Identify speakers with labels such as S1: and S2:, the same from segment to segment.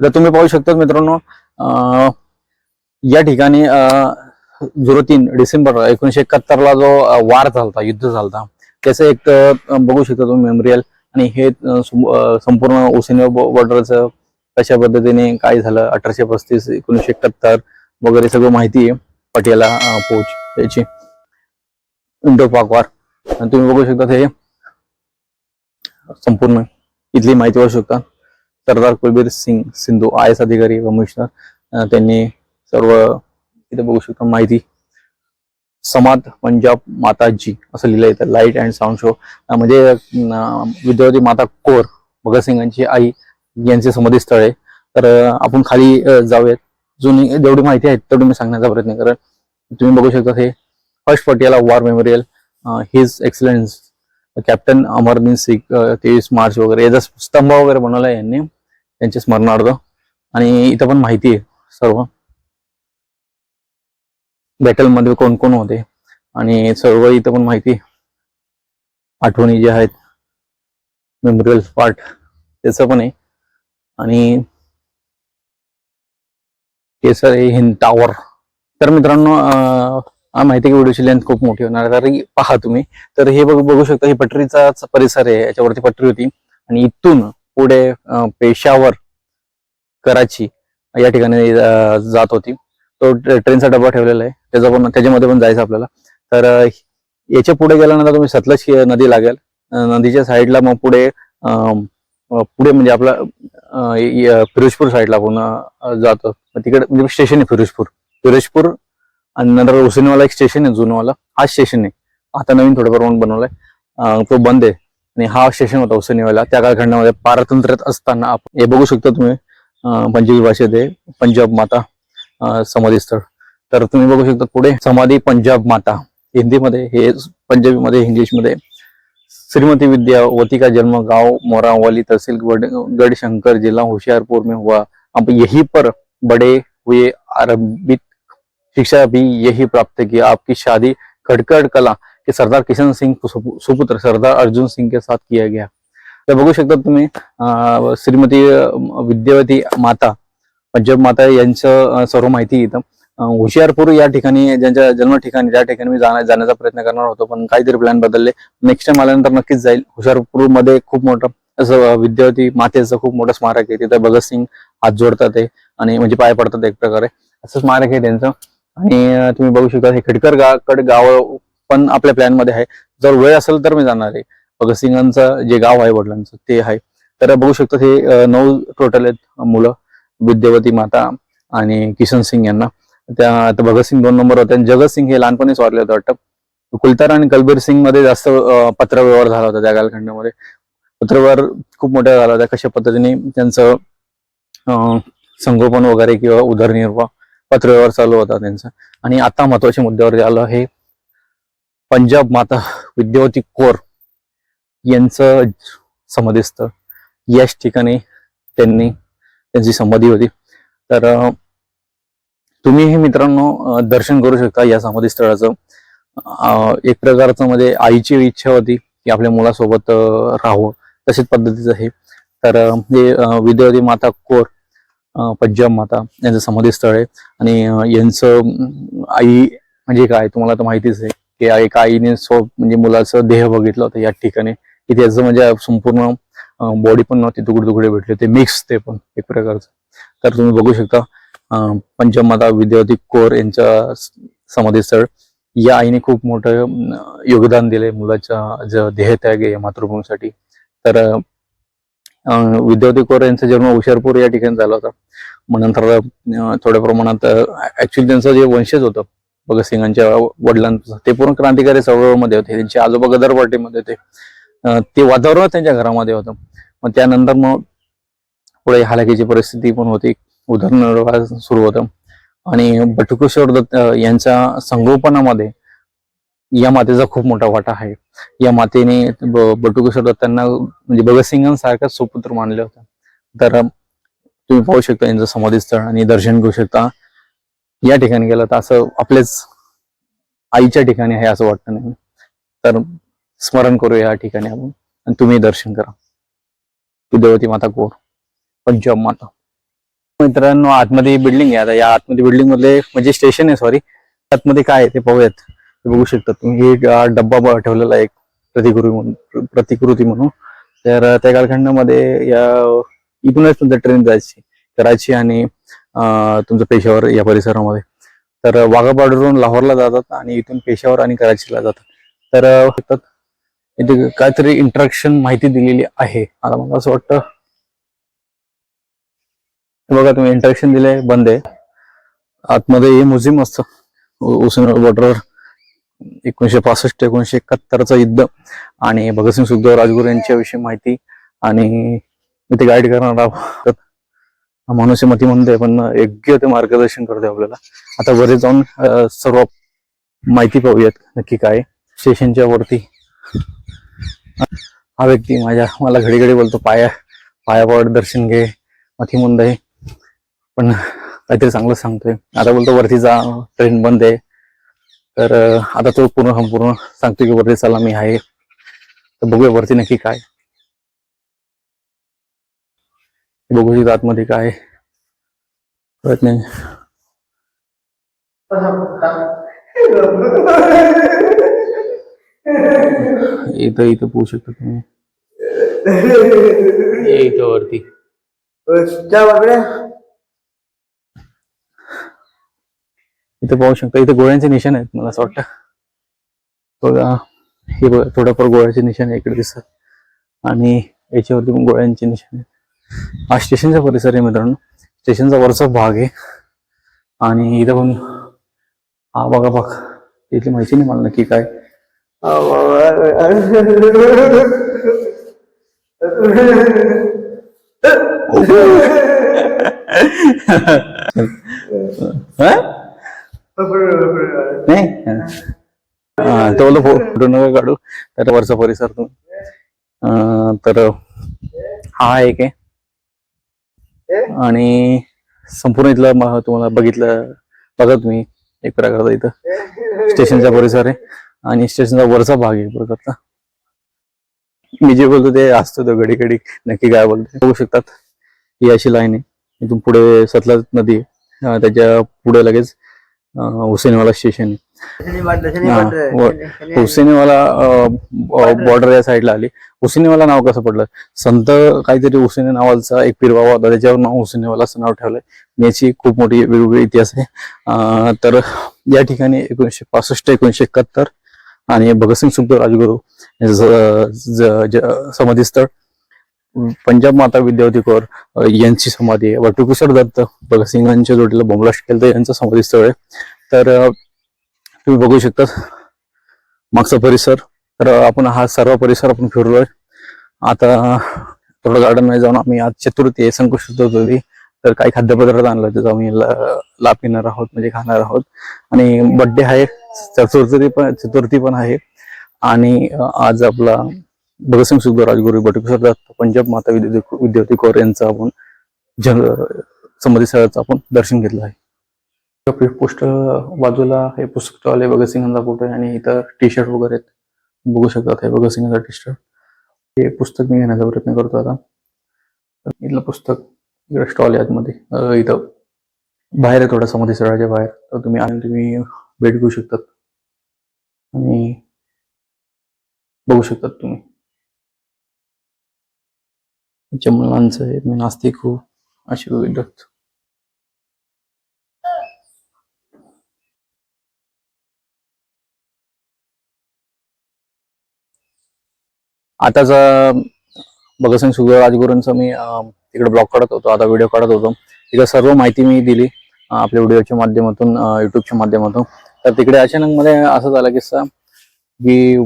S1: तर तुम्ही पाहू शकता मित्रांनो या ठिकाणी झिरो तीन डिसेंबर एकोणीशे एकाहत्तरला जो वार झालता युद्ध झालता त्याचं एक बघू शकता तुम्ही मेमोरियल आणि हे संपूर्ण ओसेनिया बॉर्डरचं कशा पद्धतीने काय झालं अठराशे पस्तीस एकोणीशे एकाहत्तर वगैरे सगळं माहिती आहे पटियाला पोच याची. इंडो पाक वार. आणि तुम्ही बघू शकता हे संपूर्ण. इथली माहिती वाचू शकता. सरदार कुलबीर सिंग सिंधू आय एस अधिकारी कमिशनर त्यांनी सर्व इथे बघू शकता माहिती. समात पंजाब माताजी असं लिहिलं इथं लाइट अँड साऊंड शो म्हणजे अं, विद्यावती माता कोर भगतसिंगांची आई यांचे समाधी स्थळ आहे. तर आपण खाली जाऊयात. जुनी जेवढी माहिती आहे तेवढी मी सांगण्याचा प्रयत्न करेन. तुम्ही बघू शकता हे first Patiala war memorial his excellency captain Amardeen Singh तेवीस मार्च वगैरे याचा स्तंभ वगैरे बनवला आहे यांनी. त्यांच्या स्मरणार्थ. आणि इथं पण माहिती आहे सर्व. बॅटलमध्ये कोण कोण होते? आणि सर्व इथं पण माहिती. आठवणी ज्या आहेत मेमोरियल पार्ट त्याचं पण आहे. आणि केसर हे हिंद टावर तर मित्रांनो हा माहिती आहे की व्हिडिओची लेंथ खूप मोठी होणार तर पहा तुम्ही. तर हे बघ बघू शकता ही पटरीचाच परिसर आहे. याच्यावरती पटरी होती. आणि इथून पुढे पेशावर कराची या ठिकाणी जात होती. तो ट्रेनचा डबा ठेवलेला आहे. त्याचा पण त्याच्यामध्ये पण जायचं आपल्याला. तर याच्यापुढे गेल्यानंतर तुम्ही सतलज नदी लागेल. नदीच्या साईडला मग पुढे पुढे म्हणजे आपला फिरोजपूर साईडला आपण जातो. मग तिकडे म्हणजे स्टेशन आहे फिरोजपूर. फिरोजपूर आणि नंतर उसिनवाला एक स्टेशन आहे जुनवाला. हा स्टेशन आहे. आता नवीन थोड्या प्रमाणात बनवलाय. तो बंद आहे. आणि हा स्टेशन होता उसिनवाला. त्या कालखंडामध्ये पारतंत्र्यात असताना आपण हे बघू शकता तुम्ही पंजाबी भाषेत आहे पंजाब माता समाधी स्थळ तर तुम्ही बघू शकता पुढे समाधी पंजाब माता. हिंदीमध्ये हे पंजाबीमध्ये इंग्लिशमध्ये. श्रीमती विद्यावती का जन्म गांव मोरावाली तहसील गढ़- गढ़शंकर जिला होशियारपुर में हुआ. अब यही पर बड़े हुए आरंभित शिक्षा भी यही प्राप्त की. आपकी शादी खड़खड़ कला कि सरदार किशन सिंह सुपुत्र सरदार अर्जुन सिंह के साथ किया गया। तर बघू शकता तुम्ही श्रीमती विद्यावती माता पंजाब माता यांचं सर्व माहिती इथं. हुशियारपूर या ठिकाणी ज्यांच्या जन्म ठिकाणी त्या ठिकाणी मी जाण्या- जाण्याचा प्रयत्न करणार होतो पण काहीतरी प्लॅन बदलले. नेक्स्ट टाइम आल्यानंतर नक्कीच जाईल. हुशारपूरमध्ये खूप मोठं असं विद्यावती मातेचं खूप मोठं स्मारक आहे. तिथे भगतसिंग हात जोडतात आहे आणि म्हणजे पाय पडतात एक प्रकारे. असं स्मारक आहे त्यांचं. आणि तुम्ही बघू शकता हे खडकर गावकड गाव पण आपल्या प्लॅनमध्ये आहे. जर वेळ असेल तर मी जाणार आहे. भगतसिंगांचं जे गाव आहे वडिलांचं ते आहे. तर बघू शकता हे नऊ टोटल आहेत मुलं. विद्यावती माता आणि किशन सिंग यांना. त्या आता भगतसिंग दोन नंबर होते आणि जगतसिंग हे लहानपणीच वारले होते वाटतं. कुलतार आणि कलबीर सिंगमध्ये जास्त पत्रव्यवहार झाला होता त्या कालखंडामध्ये. पत्रव्यवहार खूप मोठा झाला होता. कशा पद्धतीने त्यांचं संगोपन वगैरे किंवा उदरनिर्वाह पत्रव्यवहार चालू होता त्यांचा. आणि आता महत्त्वाच्या मुद्द्यावर आलं हे पंजाब माता विद्यावती कोर यांचं समाधीस्थळ. याच ठिकाणी त्यांनी त्यांची समाधी होती. तर तुम्हीही मित्रांनो दर्शन करू शकता या समाधी स्थळाचं एक प्रकारचं म्हणजे आईची इच्छा होती की आपल्या मुलासोबत राहावं. तशीच पद्धतीचं हे तर हे विद्यावती माता कोर पंजाब माता यांचं समाधी स्थळ आहे. आणि यांचं आई म्हणजे काय? तुम्हाला तर माहितीच आहे. की एका आईने सो म्हणजे मुलाचं देह बघितलं होतं या ठिकाणी. की त्याचं म्हणजे संपूर्ण बॉडी पण नव्हती तुकडे तुकडे भेटले. ते मिक्स ते पण एक प्रकारचं. तर तुम्ही बघू शकता पंचमाता विद्यार्थी विद्यावती कोर यांच्या समाधी स्थळ या आईने खूप मोठं योगदान दिलंय मुलाच्या जो देहत्याग आहे या मातृभूमीसाठी. तर विद्यार्थी विद्यावती यांचा जन्म हुशारपूर या ठिकाणी झाला होता. मग नंतर थोड्या प्रमाणात ऍक्च्युली त्यांचं जे वंशज होतं भगतसिंगांच्या वडिलांचं ते पूर्ण क्रांतिकारी चळवळीमध्ये होते. त्यांचे आजोबा गदर पार्टीमध्ये होते. ते वातावरण त्यांच्या घरामध्ये होतं. मग त्यानंतर मग पुढे हालाकीची परिस्थिती पण होती. उदरनिर्वाह सुरू होतं. आणि बटुकेश्वर दत्त यांच्या संगोपनामध्ये या मातेचा खूप मोठा वाटा आहे. या मातेने बटुकेश्वर दत्तांना म्हणजे भगतसिंगांसारखा सुपुत्र मानले होते. तर तुम्ही पाहू शकता यांचं समाधी स्थळ आणि दर्शन घेऊ शकता. या ठिकाणी गेलं तर असं आपलेच आईच्या ठिकाणी आहे असं वाटतं नाही. तर स्मरण करू या ठिकाणी आपण आणि तुम्ही दर्शन करा. देवती माता कोर पंजाब माता. मित्रांनो आतमध्ये बिल्डिंग आहे. आता या आतमध्ये बिल्डिंग मधले म्हणजे स्टेशन आहे सॉरी आतमध्ये काय आहे ते पाहूयात. ते बघू शकता तुम्ही. एक डब्बा ठेवलेला आहे एक प्रतिकृती म्हणून प्रतिकृती म्हणून. तर त्या कालखंडामध्ये या इथूनच तुमचं ट्रेन जायची कराची आणि तुमचं पेशावर या परिसरामध्ये. तर वाघा बॉर्डरवरून लाहोरला जातात आणि इथून पेशावर आणि कराचीला जातात. तर इथे काहीतरी इंट्रॅक्शन माहिती दिलेली आहे. आता मला असं वाटतं बघा तुम्ही इंट्रॅक्शन दिले बंद आहे. आतमध्ये हे म्युझियम असतं. उसन बॉर्डरवर एकोणीशे पासष्ट एकोणीशे एकाहत्तरचं युद्ध आणि भगतसिंग सुखदेव राजगुरू यांच्याविषयी माहिती आणि इथे गाईड करणार आहोत. माणूस मती पण योग्य ते मार्गदर्शन करते आपल्याला. आता वरे जाऊन सर्व माहिती पाहूयात नक्की काय स्टेशनच्या वरती. हा व्यक्ती माझ्या मला घडी घडी बोलतो पाया पायापावर दर्शन घे मथी आहे पण काहीतरी चांगलं सांगतोय. आता बोलतो वरती जा ट्रेन बंद आहे. तर आता तो पूर्ण संपूर्ण सांगतो की वरती चला मी आहे. तर बघूया वरती नक्की काय बघू शकतो आतमध्ये काय. कळत नाही इथं इथं पोहू शकता तुम्ही. हे इथं वरती. इथं पाहू शकता इथे गोळ्यांचे निशाण आहेत मला असं वाटतं. बघा हे बघा थोडंफार गोळ्याचे निशाण आहे इकडे दिसतात. आणि याच्यावरती पण गोळ्यांचे निशाण आहेत. हा स्टेशनचा परिसर आहे मित्रांनो. स्टेशनचा वरचा भाग आहे. आणि इथं पण हा बघा बघ. इथली माहिती नाही मला नक्की काय. हा? नाही? हा, तो फोटो नका काढू. तर वरचा परिसर तुम्ही अं, तर हा एक आहे. आणि संपूर्ण इथलं तुम्हाला बघितलं बघा तुम्ही एक प्रकारचा इथं. स्टेशनचा परिसर आहे आणि स्टेशनचा वरचा भाग आहे प्रकारचा मी जे बोलतो ते असतो तो घडी घडी नक्की काय बोलतो बघू शकतात. ही अशी लाईन आहे. इथून पुढे सतलज नदी आहे. त्याच्या पुढे लगेच हुसेनवाला स्टेशन आहे. हुसेनीवाला बॉर्डर. या साईडला आली. हुसेनीवाला नाव कसं पडलं? संत काहीतरी हुसेनी नावाचा एक पिरवा होता त्याच्यावर नाव हुसेनीवाला असं नाव ठेवलंय. याची खूप मोठी वेगवेगळी इतिहास आहे. तर या ठिकाणी एकोणीशे पासष्ट एकोणीशे एकाहत्तर आणि भगतसिंग सुखदेव राजगुरू समाधीस्थळ. पंजाब माता विद्यावती कौर यांची समाधी आहे. वटुकेश्वर दत्त भगतसिंगांच्या जोडीला बोमलास्ट केलं यांचं समाधीस्थळ आहे. तर तुम्ही बघू शकता मागचा परिसर. तर आपण हा सर्व परिसर आपण फिरलोय. आता थोडं गार्डनमध्ये जाऊन आम्ही आज चतुर्थी आहे संकुश चतुर्थी. तर काही खाद्यपदार्थ आणलं त्याचा आम्ही लाभ घेणार पिणार आहोत म्हणजे खाणार आहोत. आणि बड्डे आहे चतुर्थी पण चतुर्थी पण आहे. आणि आज आपला भगतसिंग सुखदेव राजगुरू बटुकेश्वर दत्त पंजाब माता विद्यार्थी विद्यावती कौर यांचं आपण जन समाधी स्थळाचं आपण दर्शन घेतलं आहे. पोस्ट बाजूला हे पुस्तक स्टॉल आहे भगतसिंगांचा फोटो आहे आणि इथं टी शर्ट वगैरे आहेत. बघू शकतात हे भगतसिंगाचा टी शर्ट हे पुस्तक मी घेण्याचा प्रयत्न करतो आता. इथलं पुस्तक इकडे स्टॉल आहे आतमध्ये. इथं. बाहेर आहे थोडासा मध्ये सरळाच्या बाहेर. तर तुम्ही आणि तुम्ही भेट घेऊ शकतात. आणि बघू शकतात तुम्ही. याच्या मुलांचं आहे मी नास्तिक हो अशी विविध आताच भगतसिंग सुखदेव राजगुरूंचं मी तिकडे ब्लॉग काढत होतो आता व्हिडिओ काढत होतो. तिकडे सर्व माहिती मी दिली आपल्या व्हिडिओच्या माध्यमातून युट्यूबच्या माध्यमातून. तर तिकडे अचानक मध्ये असं झालं किस्सा की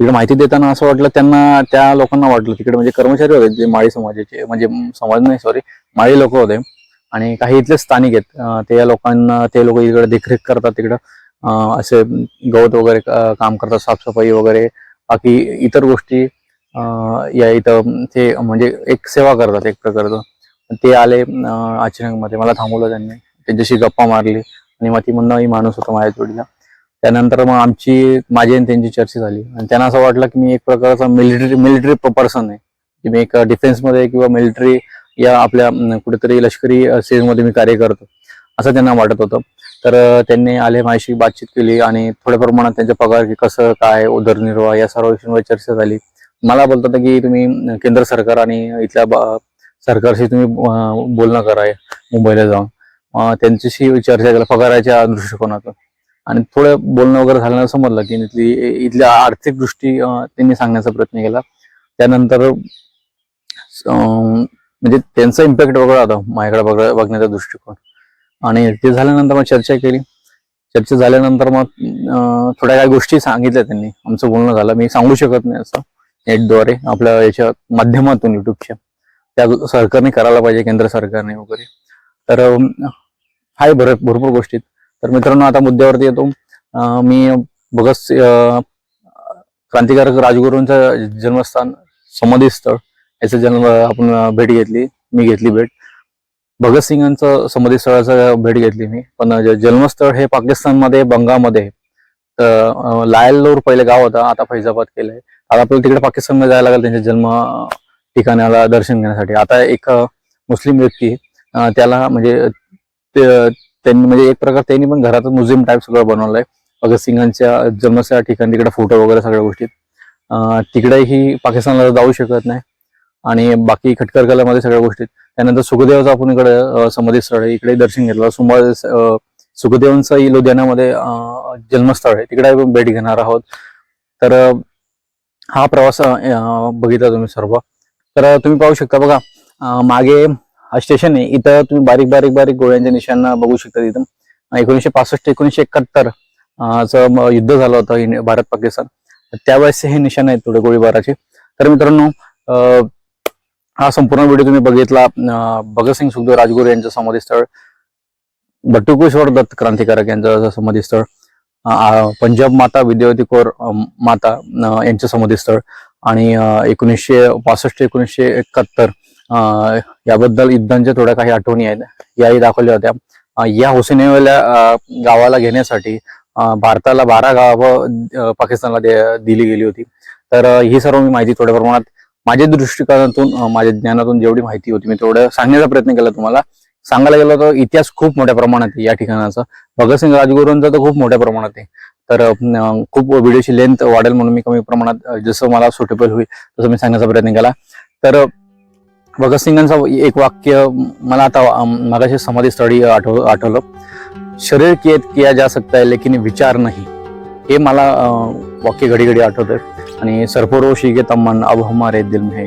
S1: तिकडे माहिती देताना असं वाटलं त्यांना त्या लोकांना वाटलं. तिकडे म्हणजे कर्मचारी होते जे माळी समाजाचे म्हणजे समाज नाही सॉरी माळी लोक होते. आणि काही इथले स्थानिक आहेत ते या लोकांना ते लोक इकडे देखरेख करतात तिकडं. असे गवत वगैरे काम करतात साफसफाई वगैरे बाकी इतर गोष्टी या इथं ते म्हणजे एक सेवा करतात एक प्रकारचं. ते आले अं, मध्ये मला थांबवलं त्यांनी. त्यांच्याशी गप्पा मारली आणि मग ती म्हणणं माणूस होता माझ्या जोडीला. त्यानंतर मग आमची माझी आणि त्यांची चर्चा झाली. आणि त्यांना असं वाटलं की मी एक प्रकारचा मिलिटरी मिलिटरी पर्सन आहे. की मी एक डिफेन्समध्ये किंवा मिलिटरी या आपल्या कुठेतरी लष्करी सेवेमध्ये मी कार्य करतो. असं त्यांना वाटत होतं. तर त्यांनी आले माझ्याशी बातचीत केली आणि थोड्या प्रमाणात त्यांचा पगार की कसं काय उदरनिर्वाह या सर्व विषयांवर चर्चा झाली. मला बोलतात की तुम्ही केंद्र सरकार आणि इथल्या बा- सरकारशी तुम्ही बोलणं करा मुंबईला जाऊन. त्यांच्याशी चर्चा केला पगाराच्या दृष्टिकोनातून. आणि थोडं बोलणं वगैरे झाल्यानं समजलं की इथली इथल्या आर्थिक दृष्टी त्यांनी सांगण्याचा प्रयत्न केला. त्यानंतर म्हणजे त्यांचा इम्पॅक्ट वेगळा होता माझ्याकडे बघ बघण्याचा दृष्टिकोन. आणि ते झाल्यानंतर मग चर्चा केली. चर्चा झाल्यानंतर मग थोड्या काही गोष्टी सांगितल्या त्यांनी. आमचं बोलणं झालं. मी सांगू शकत नाही असं. नेटद्वारे आपल्या याच्या माध्यमातून युट्यूबच्या. त्या सरकारने करायला पाहिजे केंद्र सरकारने वगैरे. तर आहे भर भरपूर गोष्टीत तर मित्रांनो आता मुद्द्यावरती येतो. मी भगत क्रांतिकारक राजगुरूंचं जन्मस्थान समाधी स्थळ याचं जन्म आपण भेट घेतली. मी घेतली भेट. भगतसिंगांचं समाधी स्थळाचं भेट घेतली मी. पण जन्मस्थळ हे पाकिस्तानमध्ये बंगामध्ये लायलोर तर पहिले गाव होता आता फैजाबाद केलंय. आता आपल्याला तिकडे पाकिस्तानमध्ये जायला लागेल त्यांच्या जन्म ठिकाणाला दर्शन घेण्यासाठी. आता एक मुस्लिम व्यक्ती त्याला म्हणजे ते- त्यांनी म्हणजे एक प्रकार त्यांनी पण घरातच म्युझियम टाईप सगळं बनवलंय. भगतसिंगांच्या जन्मस्थळ ठिकाणी तिकडे फोटो वगैरे सगळ्या गोष्टीत. तिकडेही पाकिस्तानला जाऊ शकत नाही. आणि बाकी खटकर कलामध्ये सगळ्या गोष्टी त्यानंतर सुखदेवाचा आपण इकडे समाधी स्थळ आहे. इकडे दर्शन घेतलं. सुमार सुखदेवांचंही लुधियानामध्ये जन्मस्थळ आहे. तिकडे आपण भेट घेणार आहोत. तर हा प्रवास बघितला तुम्ही सर्व. तर तुम्ही पाहू शकता बघा मागे हा स्टेशन आहे. इथं तुम्ही बारीक बारीक बारीक गोळ्यांच्या निशाण बघू शकता इथं एकोणीशे पासष्ट एकोणीशे एकाहत्तर चं युद्ध झालं होतं भारत पाकिस्तान त्यावेळेस हे निशाण आहेत थोडे गोळीबाराचे. तर मित्रांनो अं, हा संपूर्ण व्हिडिओ तुम्ही बघितला. भगतसिंग सुखदेव राजगुरू यांचं समाधी स्थळ बटुकेश्वर दत्त क्रांतिकारक यांचं समाधी स्थळ पंजाब माता विद्यावती कौर माता यांचं समाधी स्थळ आणि एकोणीसशे पासष्ट एकोणीसशे एकाहत्तर याबद्दल युद्धांच्या थोड्या काही आठवणी आहेत. याही दाखवल्या होत्या. या हुसेनेवाल्या गावाला घेण्यासाठी भारताला बारा गावं पाकिस्तानला दे- दिली गेली होती. तर ही सर्व मी माहिती थोड्या प्रमाणात माझ्या दृष्टिकोनातून माझ्या ज्ञानातून जेवढी माहिती होती मी तेवढं सांगण्याचा प्रयत्न केला तुम्हाला. सांगायला गेलो तर इतिहास खूप मोठ्या प्रमाणात आहे या ठिकाणाचा. भगतसिंग राजगुरूंचा तर खूप मोठ्या प्रमाणात आहे. तर खूप व्हिडिओची लेंथ वाढेल म्हणून मी कमी प्रमाणात जसं मला सुटेबल होईल तसं मी सांगण्याचा प्रयत्न केला. तर भगतसिंगांचं एक वाक्य मला आता मगाशी समाधी स्थळी आठव आठवलं. शरीर कियत किया जा सकता है लेकिन विचार नाही. हे मला वाक्य घडी घडी आठवतंय. आणि सरफरोशी के तमन अब हमारे दिल में है।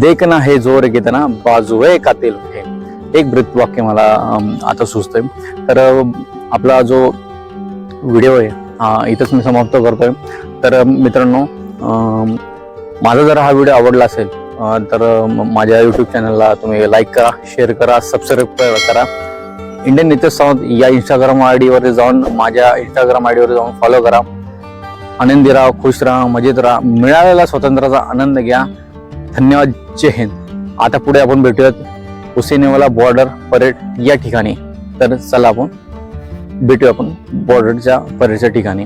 S1: देखना है जोर कितना बाजुए कातिल है एक वृत्त वाक्य मला आता सुचतंय. तर आपला जो व्हिडिओ आहे हा इथंच मी समाप्त करतोय. तर मित्रांनो माझा जर हा व्हिडिओ आवडला असेल तर माझ्या यूट्यूब चॅनलला तुम्ही लाईक करा शेअर करा सबस्क्राईब करा. इंडियन नितेश सावंत या इंस्टाग्राम आय डीवर जाऊन माझ्या इंस्टाग्राम आय डीवर जाऊन फॉलो करा. आनंदी राहा खुश राहा मजेत राहा मिळालेला स्वातंत्र्याचा आनंद घ्या. धन्यवाद. जय हिंद. आता पुढे आपण भेटूयात हुसेनेवाला बॉर्डर परेड या ठिकाणी. तर चला आपण भेटूया आपण बॉर्डरच्या परेडच्या ठिकाणी.